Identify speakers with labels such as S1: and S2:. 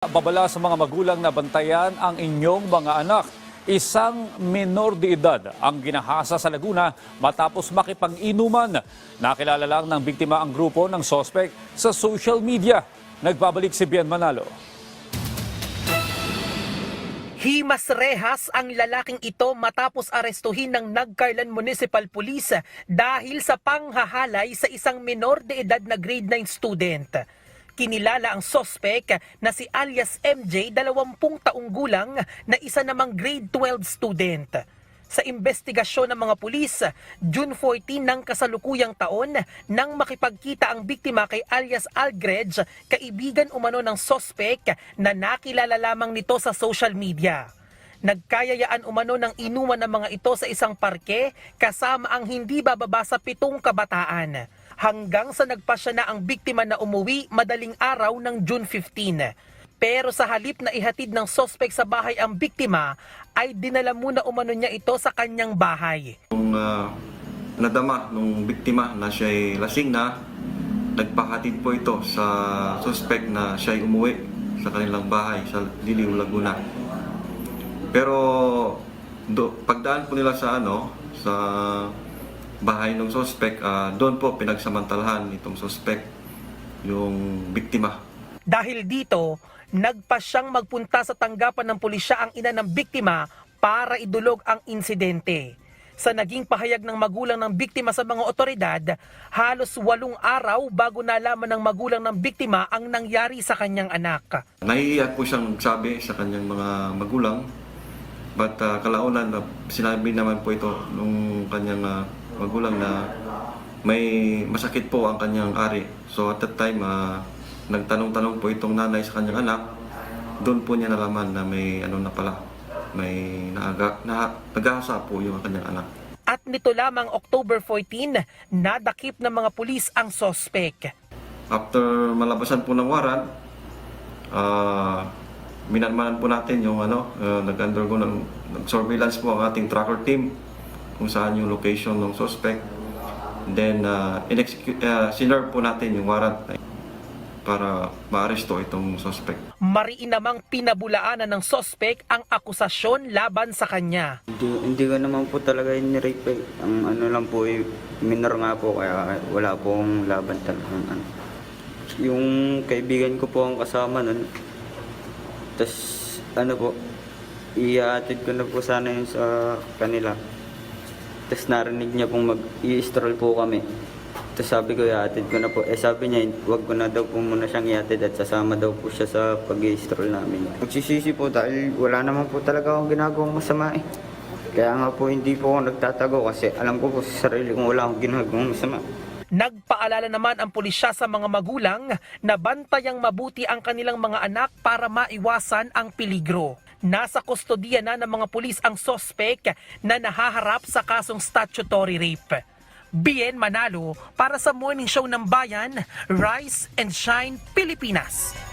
S1: Babala sa mga magulang na bantayan ang inyong mga anak. Isang menor de edad ang ginahasa sa Laguna matapos makipag-inuman. Nakilala lang ng biktima ang grupo ng sospek sa social media. Nagbabalik si Bian Manalo.
S2: Himas rehas ang lalaking ito matapos arestuhin ng Nagcarlan Municipal Police dahil sa panghahalay sa isang menor de edad na grade 9 student. Kinilala ang sospek na si alias MJ, 20 taong gulang na isa namang grade 12 student. Sa investigasyon ng mga pulis, June 14 ng kasalukuyang taon nang makipagkita ang biktima kay alias Algrej, kaibigan umano ng sospek na nakilala lamang nito sa social media. Nagkayayaan umano ng inuman ng mga ito sa isang parke kasama ang hindi bababa sa pitong kabataan. Hanggang sa nagpasya na ang biktima na umuwi madaling araw ng June 15. Pero sa halip na ihatid ng sospek sa bahay ang biktima, ay dinala muna umano niya ito sa kanyang bahay.
S3: Nung ah, nadama nung biktima na siya'y lasing na, nagpahatid po ito sa suspect na siya'y umuwi sa kanilang bahay sa Diliw, Laguna. Pero do, pagdaan po nila sa ano, sa bahay ng suspect, ah, doon po pinagsamantalahan itong suspect yung biktima.
S2: Dahil dito, nagpa siyang magpunta sa tanggapan ng pulisya ang ina ng biktima para idulog ang insidente. Sa naging pahayag ng magulang ng biktima sa mga otoridad, halos walong araw bago nalaman ng magulang ng biktima ang nangyari sa kanyang anak.
S3: Nahihiya po siyang sabi sa kanyang mga magulang. But uh, kalaunan, na sinabi naman po ito nung kanyang ah, magulang na may masakit po ang kanyang ari. So at that time, ah, nagtanong-tanong po itong nanay sa kanyang anak. Doon po niya nalaman na may ano na pala, may naaga, na, nagahasa po yung kanyang anak.
S2: At nito lamang October 14, nadakip ng mga pulis ang sospek.
S3: After malabasan po ng warrant, ah minanmanan po natin yung ano, uh, nag-undergo ng, nag-surveillance po ang ating tracker team kung saan yung location ng suspect. Then, uh, in-execute, uh, sinerve po natin yung warrant para maaresto itong suspect.
S2: Mariin namang pinabulaanan ng sospek ang akusasyon laban sa kanya.
S4: Hindi, hindi ko naman po talaga in-rape eh. Ang ano lang po eh, minor nga po kaya wala pong laban talaga. Ano. Yung kaibigan ko po ang kasama nun. Tapos ano po, iatid ko na po sana yun sa kanila. Tapos narinig niya pong mag-i-stroll po kami. Tapos sabi ko, iatid ko na po. Eh sabi niya, wag ko na daw po muna siyang iatid at sasama daw po siya sa pag-i-stroll namin. Magsisisi po dahil wala naman po talaga akong ginagawang masama eh. Kaya nga po hindi po ako nagtatago kasi alam ko po sa sarili kong wala akong ginagawang masama.
S2: Nagpaalala naman ang pulisya sa mga magulang na bantayang mabuti ang kanilang mga anak para maiwasan ang peligro. Nasa kustodiya na ng mga pulis ang sospek na nahaharap sa kasong statutory rape. Bien Manalo para sa Morning Show ng Bayan, Rise and Shine Pilipinas.